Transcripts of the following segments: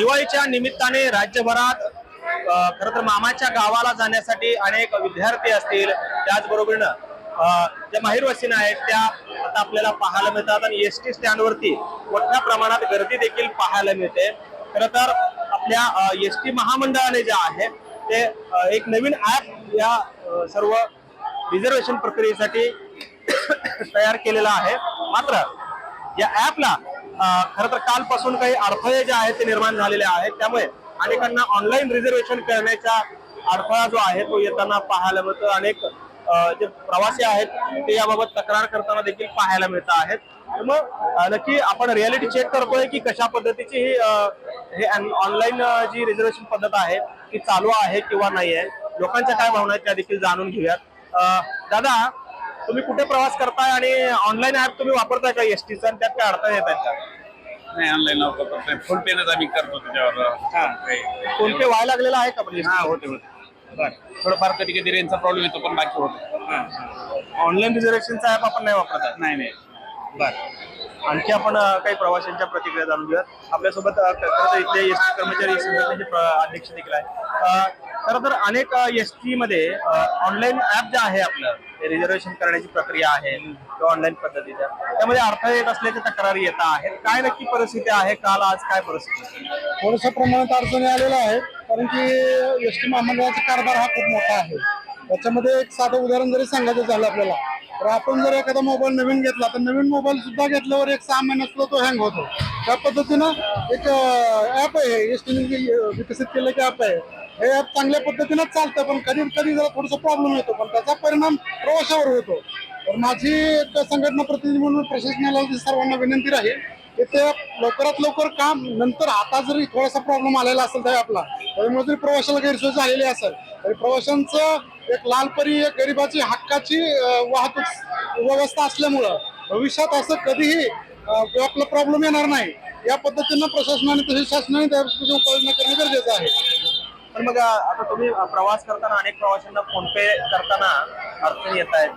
दिवाळीच्या निमित्ताने राज्यभरात खरं तर मामाच्या गावाला जाण्यासाठी अनेक विद्यार्थी असतील. त्याचबरोबरीनं ज्या माहीर आहेत त्या आता आपल्याला पाहायला मिळतात आणि एस टी स्टँडवरती मोठ्या प्रमाणात गर्दी देखील पाहायला मिळते. खरं तर आपल्या एस टी महामंडळाने जे आहे ते एक नवीन ॲप या सर्व रिझर्वेशन प्रक्रियेसाठी तयार केलेला आहे. मात्र या ॲपला खर तर कालपासून काही अडथळे जे आहेत ते निर्माण झालेले आहेत. त्यामुळे अनेकांना ऑनलाईन रिझर्वेशन करण्याचा अडथळा जो आहे तो येताना पाहायला मिळतो. अनेक जे प्रवासी आहेत ते याबाबत तक्रार करताना देखील पाहायला मिळत आहेत. मग नक्की आपण रियालिटी चेक करतोय की कशा पद्धतीची ही हे ऑनलाईन जी रिझर्वेशन पद्धत आहे ती चालू आहे किंवा नाही आहे लोकांच्या काय भावना आहेत त्या देखील जाणून घेऊयात. दादा तुम्ही कुठे प्रवास करताय आणि ऑनलाईन ऍप तुम्ही वापरताय का एसटीचा आणि त्यात काय अडथळे येत आहेत का? नाही ऑनलाईन वापरतो फुल पेनच आम्ही करतो त्याच्यावर. काही. फोन पे व्हायला लागलेला आहे का पण हा होते होते. थोडंफार कधी कधी रेंजचा प्रॉब्लेम येतो पण बाकी होतो. ऑनलाईन रिझर्वेशनचा ऍप आपण नाही वापरत आहे नाही नाही. बर. आणखी आपण अ, काही प्रवाशांच्या प्रतिक्रिया जाणून घेऊयात. आपल्यासोबत अ, ख- खरं तर इथले एस टी कर्मचारी संघटनेचे प्र- अध्यक्ष देखील आहे खरं तर अनेक एस टी मध्ये ऑनलाईन ऍप जे आहे आपलं रिझर्वेशन करण्याची प्रक्रिया आहे किंवा ऑनलाईन पद्धतीच्या त्यामध्ये अडथळे येत असल्याच्या तक्रारी येत आहेत. काय नक्की परिस्थिती आहे? काल आज काय परिस्थिती थोडंसं प्रमाणात अडचणी आलेल्या आहेत कारण की एस टी महामंडळाचा कारभार हा खूप मोठा आहे. त्याच्यामध्ये एक साधं उदाहरण जरी सांगायचं झालं आपल्याला तर आपण जर एखादा मोबाईल नवीन घेतला तर नवीन मोबाईल सुद्धा घेतल्यावर एक सहा महिन्यात तो हँग होतो. त्या पद्धतीनं एक ॲप आहे एस टीने विकसित केलं की ॲप आहे. हे ॲप चांगल्या पद्धतीनं चालतं पण कधी कधी जरा थोडासा प्रॉब्लेम येतो पण त्याचा परिणाम प्रवाशावर होतो. तर माझी एक संघटना प्रतिनिधी म्हणून प्रशासनाला सर्वांना विनंती राहील की ते लवकरात लवकर काम नंतर आता जरी थोडासा प्रॉब्लेम आलेला असेल त्या आपला त्यामुळे जरी प्रवाशाला गैरसोय झालेली असेल तरी प्रवाशांचं एक लालपरी एक गरिबाची हक्काची वाहतूक व्यवस्था असल्यामुळं भविष्यात असं कधीही आपला प्रॉब्लेम येणार नाही. या पद्धतीनं प्रशासनाने तसेच शासनाने त्या उपाययोजना करणे गरजेचं आहे. पण मग आता तुम्ही प्रवास करताना अनेक प्रवाशांना फोन पे करताना अडचणी येत आहेत.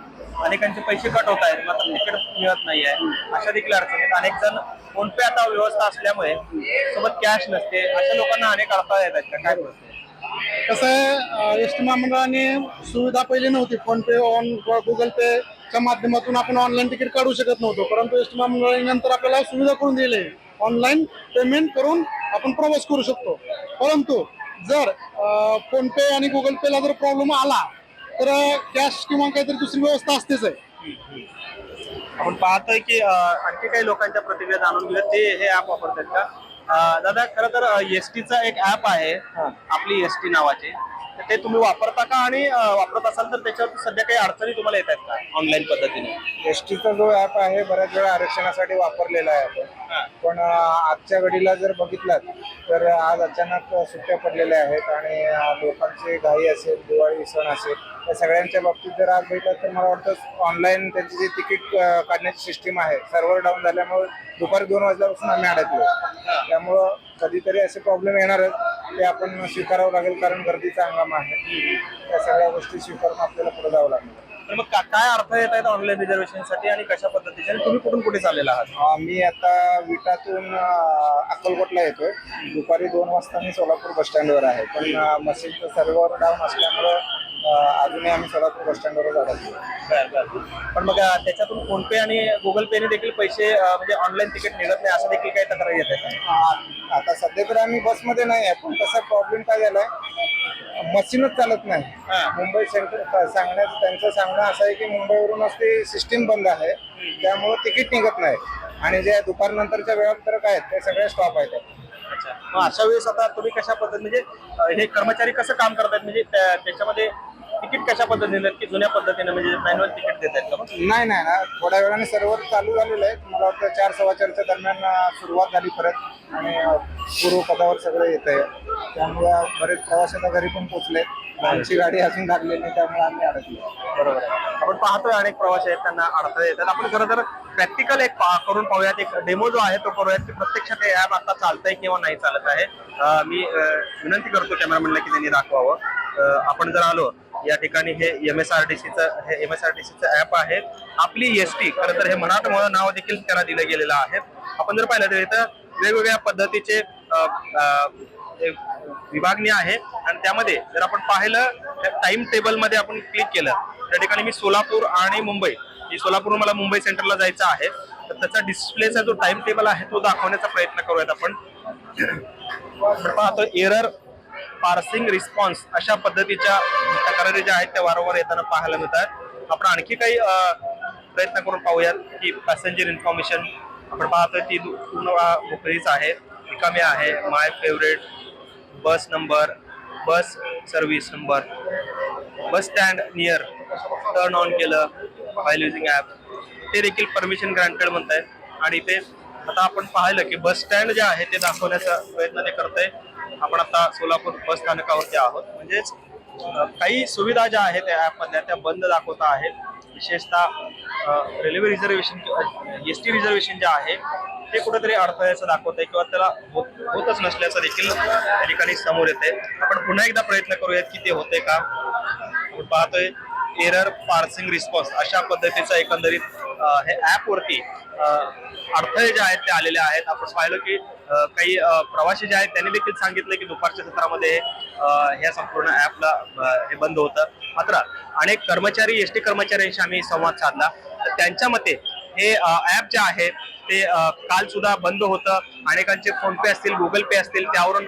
अनेकांचे पैसे कट होत आहेत मात्र तिकीट मिळत नाही आहे अशा देखील अडचणी अनेक जण फोन पे आता व्यवस्था असल्यामुळे सोबत कॅश नसते. अशा लोकांना अनेक अडथळा येत आहेत. का काय बोलते कसं आहे एस टी महामंडळाने सुविधा पहिली नव्हती. फोन पे ऑन गुगल पेच्या माध्यमातून आपण ऑनलाईन तिकीट काढू शकत नव्हतो. परंतु एस टी महामंडळाने नंतर आपल्याला सुविधा करून दिली. ऑनलाईन पेमेंट करून आपण प्रवास करू शकतो. परंतु जर फोन पे आणि गुगल पेला जर प्रॉब्लेम आला तर कॅश किंवा काहीतरी दुसरी व्यवस्था असतेच आहे. आपण पाहतोय की आणखी काही लोकांच्या प्रतिक्रिया जाणून घेऊया ते हे ऍप वापरतात का? दादा खरं तर एस टीचा एक ऍप आहे. आपली एस टी नावाचे. तर ते तुम्ही वापरता का आणि वापरत असाल तर त्याच्यावर सध्या काही अडचणी तुम्हाला येत आहेत का? ऑनलाईन पद्धतीने. एस टीचा जो ऍप आहे बऱ्याच वेळा आरक्षणासाठी वापरलेला आहे आपण. पण आजच्या घडीला जर बघितलात तर आज अचानक सुट्ट्या पडलेल्या आहेत आणि लोकांची घाई असेल दिवाळी सण असेल या सगळ्यांच्या बाबतीत जर आज बघितलं तर मला वाटतं ऑनलाईन त्यांची जी तिकीट काढण्याची सिस्टीम आहे सर्व्हर डाऊन झाल्यामुळे दुपारी दोन वाजल्यापासून आम्ही अडकलो. त्यामुळं कधीतरी असे प्रॉब्लेम येणारच. ते आपण स्वीकारावं लागेल कारण गर्दीचा हंगाम आहे. त्या सगळ्या गोष्टी स्वीकारून आपल्याला पुढे जावं लागेल. तर मग का- काय अर्थ येत आहेत ऑनलाईन रिझर्वेशनसाठी आणि कशा पद्धतीने? तुम्ही कुठून कुठे चाललेला आहात? आम्ही आता विटातून अं, अक्कलकोटला येतोय. दुपारी दोन वाजता मी सोलापूर बस स्टँडवर आहे. पण अं, मशीनचं सर्व्हर डाऊन असल्यामुळं अं, अजूनही आम्ही सोलापूर बस स्टँडवरच अडकलो पण मग अं, त्याच्यातून फोन पे आणि गुगल पेने देखील पैसे अं, म्हणजे ऑनलाईन तिकीट निघत नाही असं देखील काही तक्रार येत आहे आ- आता सध्या तर आम्ही बसमध्ये नाही आहे पण तसा प्रॉब्लेम काय झालाय? मशीनच चालत नाही. हा. मुंबई सेंटर सांगण्याचं त्यांचं सांगणं असं आहे की मुंबईवरूनच ती सिस्टीम बंद आहे. त्यामुळं तिकीट निघत नाही. आणि जे दुपारनंतरच्या वेळापत्रक आहेत ते सगळे स्टॉप आहेत. अच्छा. मग अशा वेळेस आता तुम्ही कशा पद्धती म्हणजे हे कर्मचारी कसं काम करतात? म्हणजे त्या- त्याच्यामध्ये तिकीट कशा पद्धतीने की जुन्या पद्धतीने? म्हणजे मॅन्युअल तिकीट देत आहेत का? नाही नाही ना थोड्या वेळाने सर्व्हर चालू झालेलं आहे. मला वाटतं चार सव्वा चारच्या दरम्यान सुरुवात झाली परत. आणि अं, पूर्वपदावर सगळं येत आहे. त्यामुळे बरेच प्रवासी आता घरी पण पोचले आमची गाडी अजून लागलेली नाही त्यामुळे आम्ही अडकलो. बरोबर आहे. आपण पाहतोय अनेक प्रवासी आहेत त्यांना अडथळे येतात आपण खरं तर प्रॅक्टिकल एक पा- करून पाहूयात. एक डेमो जो आहे तो करूयात की प्रत्यक्षात हे ऍप आता चालतंय किंवा नाही चालत आहे. मी विनंती करतो कॅमेरामॅनला की त्यांनी दाखवावं. आपण जर आलो या ठिकाणी हे एम एस आर टी सीचं हे एम एस आर टी सीचं ऍप आहे. आपली एस टी खरं तर हे मराठमोळं नाव देखील त्यांना दिलं गेलेलं आहे. आपण जर पाहिलं तर इथं वेगवेगळ्या पद्धतीचे विभागणी आहे. आणि त्यामध्ये जर आपण पाहिलं टाइम टेबलमध्ये आपण क्लिक केलं त्या ठिकाणी मी सोलापूर आणि मुंबई ही सोलापूर मला मुंबई सेंटरला जायचं आहे. तर त्याचा डिस्प्लेचा जो टाइम टेबल आहे तो दाखवण्याचा प्रयत्न करूयात आपण. आपण पाहतो एरर पार्सिंग रिस्पॉन्स अशा पद्धतीच्या तक्रारी ज्या आहेत त्या वारंवार येताना पाहायला मिळतात. आपण आणखी काही प्रयत्न करून पाहूयात की पॅसेंजर इन्फॉर्मेशन आपण पाहतोय ती पूर्ण मोकळीच आहे रिकामी आहे. My favourite bus number bus service number bus stand near turn on केलं बाय युझिंग ॲप ते देखील परमिशन ग्रँटेड म्हणत आहेत आणि ते आता आपण पाहिलं की बस स्टँड जे आहे ते दाखवण्याचा प्रयत्न ते करत आहे आपण आता सोलापूर बस स्थानकावरती आहोत. म्हणजेच काही सुविधा ज्या आहेत त्या ॲपमधल्या त्या बंद दाखवता आहेत. विशेषतः railway reservation S T reservation जे आहे ते कुठेतरी अडथळ्याचं दाखवत आहे किंवा त्याला होत होतच नसल्याचं देखील त्या ठिकाणी समोर येते आपण पुन्हा एकदा प्रयत्न करूयात की ते होते का? आपण पाहतोय एरर पार्सिंग रिस्पॉन्स अशा पद्धतीचा एकंदरीत हे ॲपवरती अडथळे जे आहेत ते आलेले आहेत. आपण पाहिलं की काही प्रवासी जे आहेत त्यांनी देखील सांगितलं की दुपारच्या सत्रामध्ये ह्या संपूर्ण ऍपला हे बंद होतं. मात्र अनेक कर्मचारी एस टी कर्मचाऱ्यांशी आम्ही संवाद साधला. त्यांच्या मते हे ऍप जे आहे ते काल सुद्धा बंद होतं. अनेकांचे फोनपे असतील गुगल पे असतील त्यावरून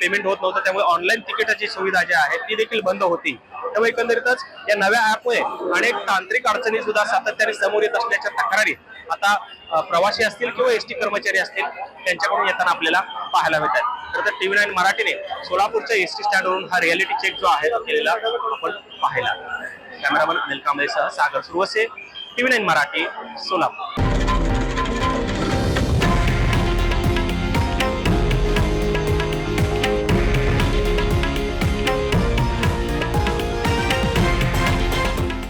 पेमेंट होत नव्हतं. त्यामुळे ऑनलाईन तिकिटाची सुविधा जी आहे ती देखील बंद होती. त्यामुळे एकंदरीतच या नव्या ऍपमुळे अनेक तांत्रिक अडचणी सुद्धा सातत्याने समोर येत असल्याच्या तक्रारी आता प्रवासी असतील किंवा एस टी कर्मचारी असतील त्यांच्याकडून येताना आपल्याला पाहायला मिळतात. तर टीव्ही नाईन मराठीने सोलापूरच्या एस टी स्टँडवरून हा रियालिटी चेक जो आहे तो केलेला आपण पाहिला कॅमेरामन अनिल कांबळेसह सागर सुरवसे टीव्ही नाईन मराठी सोलापूर.